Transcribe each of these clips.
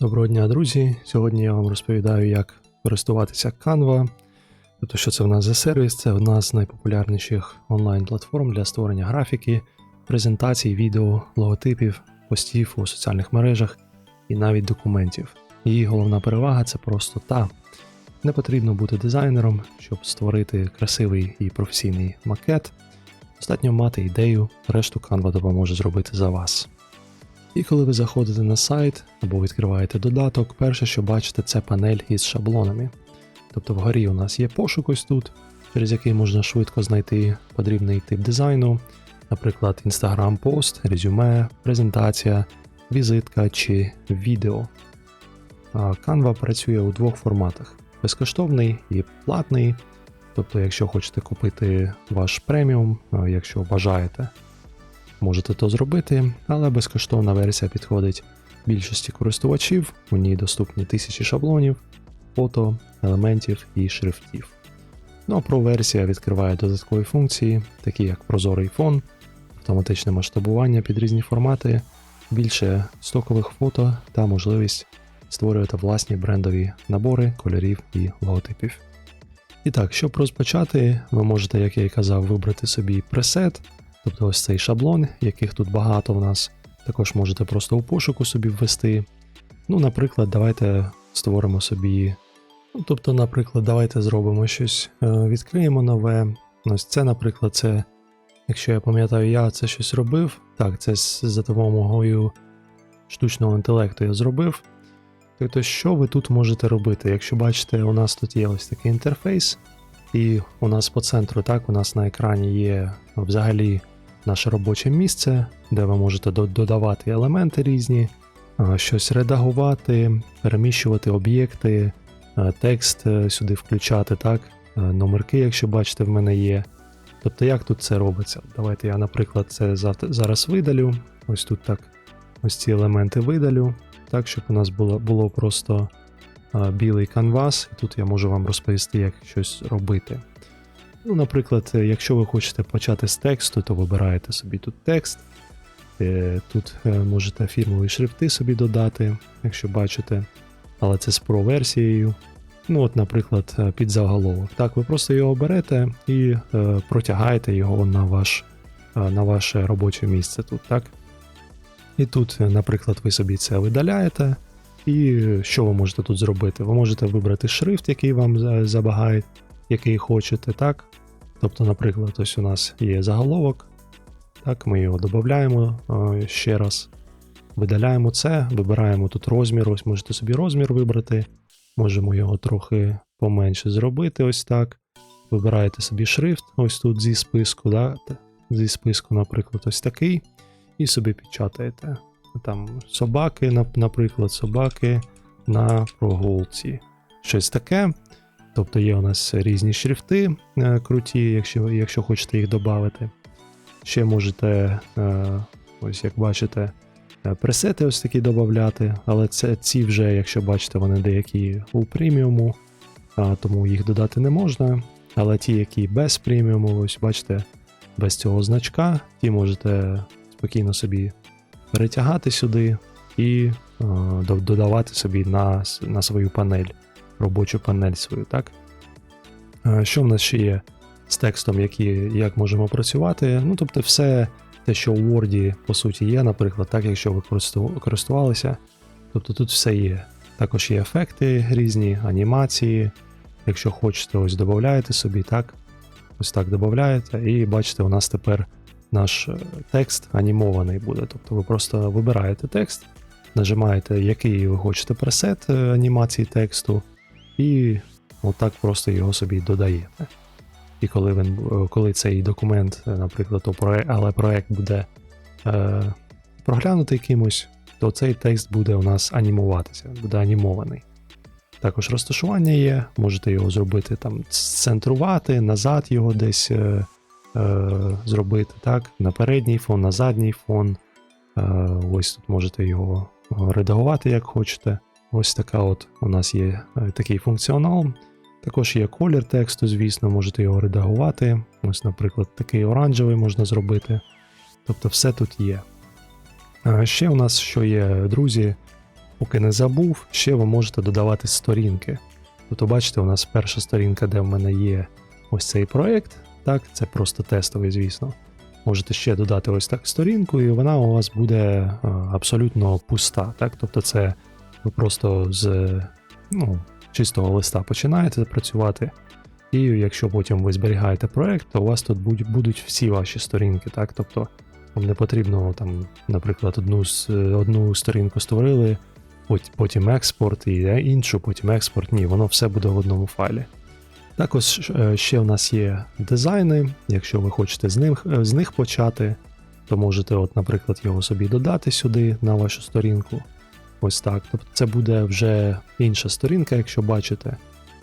Доброго дня, друзі! Сьогодні я вам розповідаю, як користуватися Canva. Тобто, що це в нас за сервіс? Це одна з найпопулярніших онлайн-платформ для створення графіки, презентацій, відео, логотипів, постів у соціальних мережах і навіть документів. Її головна перевага це простота. Не потрібно бути дизайнером, щоб створити красивий і професійний макет. Достатньо мати ідею, решту Canva допоможе зробити за вас. І коли ви заходите на сайт або відкриваєте додаток, перше, що бачите, це панель із шаблонами. Тобто вгорі у нас є пошук ось тут, через який можна швидко знайти потрібний тип дизайну, наприклад, Instagram пост, резюме, презентація, візитка чи відео. Canva працює у двох форматах: безкоштовний і платний. Тобто, якщо хочете купити ваш преміум, якщо бажаєте, можете то зробити, але безкоштовна версія підходить більшості користувачів. У ній доступні тисячі шаблонів, фото, елементів і шрифтів. Ну а Pro-версія відкриває додаткові функції, такі як прозорий фон, автоматичне масштабування під різні формати, більше стокових фото та можливість створювати власні брендові набори кольорів і логотипів. І так, щоб розпочати, ви можете, як я і казав, вибрати собі пресет, тобто ось цей шаблон, яких тут багато в нас. Також можете просто у пошуку собі ввести. Ну, наприклад, давайте створимо собі. Ну, тобто, наприклад, давайте зробимо щось, е, відкриємо нове. Ось це, наприклад, це, якщо я пам'ятаю, я це щось робив. Так, це за допомогою штучного інтелекту я зробив. Тобто, що ви тут можете робити? Якщо бачите, у нас тут є ось такий інтерфейс, і у нас по центру, так, у нас на екрані є взагалі наше робоче місце, де ви можете додавати елементи різні, щось редагувати, переміщувати об'єкти, текст е, сюди включати, так, е, номерки, якщо бачите, в мене є. Тобто, як тут це робиться? Давайте я, наприклад, це зараз видалю. Ось тут так, ось ці елементи видалю, так, щоб у нас було, було просто білий канвас, і тут я можу вам розповісти, як щось робити. Ну, наприклад, е, якщо ви хочете почати з тексту, то вибираєте собі тут текст. Е, Тут е, можете фірмові шрифти собі додати, якщо бачите, але це з Pro-версією. Ну, от, наприклад, е, під заголовок. Так, ви просто його берете і е, протягаєте його на, ваш, е, на ваше робоче місце тут, так? І тут, е, наприклад, ви собі це видаляєте. І е, що ви можете тут зробити? Ви можете вибрати шрифт, який вам забагає, який хочете, так? Тобто, наприклад, ось у нас є заголовок. Так, ми його додаємо е, ще раз. Видаляємо це, вибираємо тут розмір. Ось можете собі розмір вибрати. Можемо його трохи поменше зробити, ось так. Вибираєте собі шрифт, ось тут зі списку, да? зі списку, наприклад, ось такий. І собі печатаєте. Там собаки, наприклад, собаки на прогулці. Щось таке. Тобто є у нас різні шрифти е, круті, якщо, якщо хочете їх додати. Ще можете, е, ось як бачите, е, пресети ось такі додати, але це ці вже, якщо бачите, вони деякі у преміуму, тому їх додати не можна. Але ті, які без преміуму, ось бачите, без цього значка, ті можете спокійно собі перетягати сюди і е, додавати собі на, на свою панель, робочу панель свою, так? Е, Що в нас ще є з текстом, які, як можемо працювати? Ну, тобто, все те, що у Word, по суті, є, наприклад, так, якщо ви користувалися, тобто тут все є. Також є ефекти різні, анімації. Якщо хочете, ось додаєте собі, так? Ось так додаєте, і бачите, у нас тепер наш е, текст анімований буде. Тобто ви просто вибираєте текст, нажимаєте, який ви хочете пресет е, анімації тексту, і отак просто його собі додаєте. І коли він, е, коли цей документ, наприклад, але проект буде е, проглянутий кимось, то цей текст буде у нас анімуватися, буде анімований. Також розташування є, можете його зробити там, центрувати, назад його десь е, зробити, так, на передній фон, на задній фон. Е, ось тут можете його е, редагувати, як хочете. Ось така от у нас є такий функціонал. Також є колір тексту, звісно, можете його редагувати. Ось, наприклад, такий оранжевий можна зробити. Тобто все тут є. Ще у нас що є, друзі, поки не забув, ще ви можете додавати сторінки. Тобто, бачите, у нас перша сторінка, де в мене є ось цей проект. Так, це просто тестовий, звісно. Можете ще додати ось так сторінку, і вона у вас буде е, абсолютно пуста. Так? Тобто, це ви просто з ну, чистого листа починаєте працювати. І якщо потім ви зберігаєте проект, то у вас тут будуть всі ваші сторінки. Так? Тобто вам не потрібно, там, наприклад, одну, одну сторінку створили, потім експорт і е, іншу, потім експорт. Ні, воно все буде в одному файлі. Також е, ще в нас є дизайни. Якщо ви хочете з них, е, з них почати, то можете, от, наприклад, його собі додати сюди на вашу сторінку. Ось так. Тобто це буде вже інша сторінка, якщо бачите.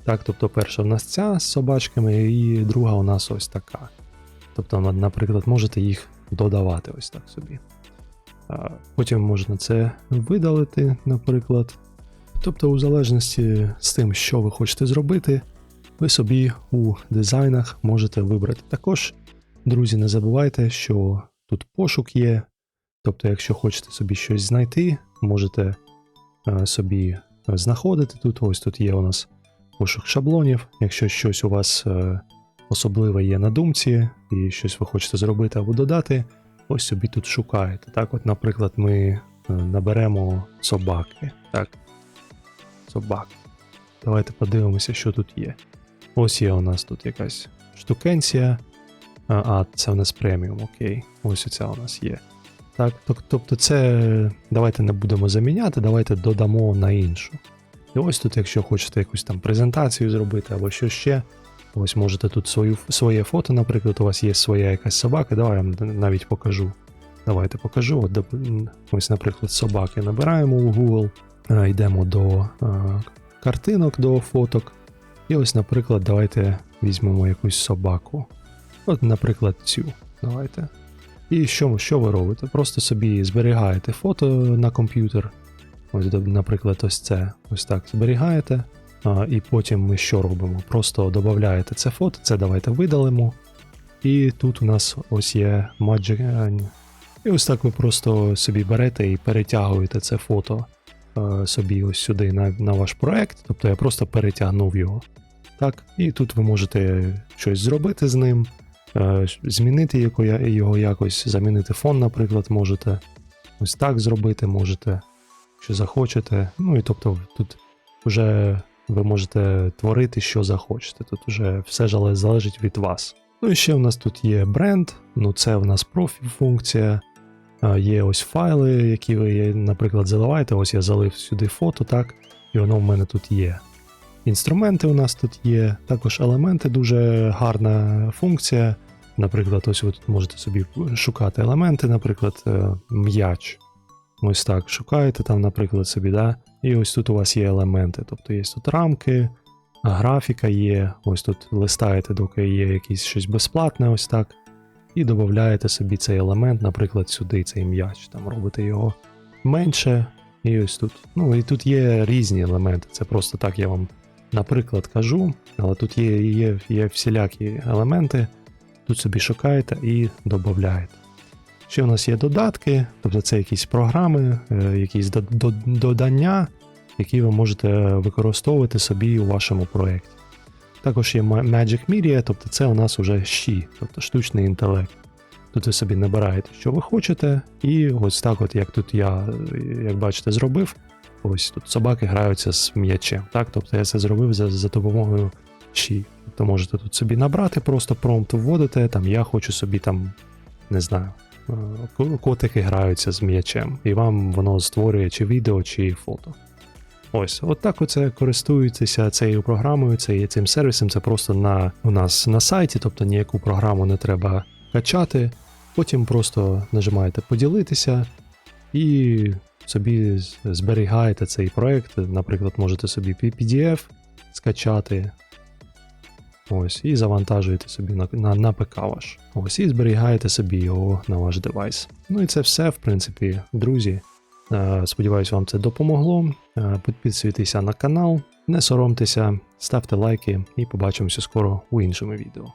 Так, тобто перша в нас ця з собачками, і друга у нас ось така. Тобто, наприклад, можете їх додавати ось так собі. Потім можна це видалити, наприклад. Тобто, у залежності з тим, що ви хочете зробити, ви собі у дизайнах можете вибрати. Також, друзі, не забувайте, що тут пошук є. Тобто, якщо хочете собі щось знайти, можете е, собі знаходити тут. Ось тут є у нас пошук шаблонів. Якщо щось у вас е, особливе є на думці, і щось ви хочете зробити або додати, ось собі тут шукаєте. Так, от, наприклад, ми е, наберемо собаки. Так. Собаки. Давайте подивимося, що тут є. Ось є у нас тут якась штукенція. А, це у нас преміум, окей. Ось оця у нас є. Так, тобто це давайте не будемо заміняти, давайте додамо на іншу. І ось тут, якщо хочете якусь там презентацію зробити або що ще, ось можете тут свою, своє фото, наприклад, у вас є своя якась собака, давай я вам навіть покажу. Давайте покажу. От, ось, наприклад, собаки набираємо у Google, е, йдемо до е, картинок, до фоток. І ось, наприклад, давайте візьмемо якусь собаку. От, наприклад, цю. Давайте. І що, що ви робите? Просто собі зберігаєте фото на комп'ютер. Ось, наприклад, ось це. Ось так зберігаєте. А, і потім ми що робимо? Просто додаєте це фото, це давайте видалимо. І тут у нас ось є Magic. І ось так ви просто собі берете і перетягуєте це фото собі ось сюди на, на ваш проект. Тобто я просто перетягнув його. Так, і тут ви можете щось зробити з ним, е, змінити його якось, замінити фон, наприклад, можете. Ось так зробити можете, що захочете. Ну і тобто тут вже ви можете творити, що захочете. Тут вже все зале- залежить від вас. Ну і ще в нас тут є бренд, ну це в нас профіль функція. А, Є ось файли, які ви, наприклад, заливаєте. Ось я залив сюди фото, так, і воно в мене тут є. Інструменти у нас тут є, також елементи дуже гарна функція. Наприклад, ось ви тут можете собі шукати елементи, наприклад, е, м'яч. Ось так шукаєте там, наприклад, собі, да? і ось тут у вас є елементи. Тобто є тут рамки, графіка є, ось тут листаєте, доки є якийсь щось безплатне, ось так. І додаєте собі цей елемент, наприклад, сюди цей м'яч. Там робите його менше. І ось тут. Ну і тут є різні елементи. Це просто так я вам, наприклад, кажу. Але тут є, є, є всілякі елементи. Тут собі шукаєте і додаєте. Ще у нас є додатки, тобто це якісь програми, е, якісь до- до- додання, які ви можете використовувати собі у вашому проєкті. Також є Magic Media, тобто це у нас уже щі, тобто штучний інтелект. Тут ви собі набираєте, що ви хочете, і ось так, от як тут я, як бачите, зробив. Ось тут собаки граються з м'ячем. Так? Тобто я це зробив за, за допомогою щі. Тобто можете тут собі набрати, просто промпт вводите, там я хочу собі там, не знаю, е, котики граються з м'ячем, і вам воно створює чи відео, чи фото. Ось, от так оце користуєтеся цією програмою, цей, цим сервісом. Це просто на, у нас на сайті, тобто ніяку програму не треба качати. Потім просто нажимаєте поділитися і собі зберігаєте цей проект. Наприклад, можете собі PDF скачати. Ось, і завантажуєте собі на, на, на ПК ваш. Ось, і зберігаєте собі його на ваш девайс. Ну і це все, в принципі, друзі. Е, Сподіваюсь, вам це допомогло. Е, Підписуйтеся на канал, не соромтеся, ставте лайки і побачимося скоро у іншому відео.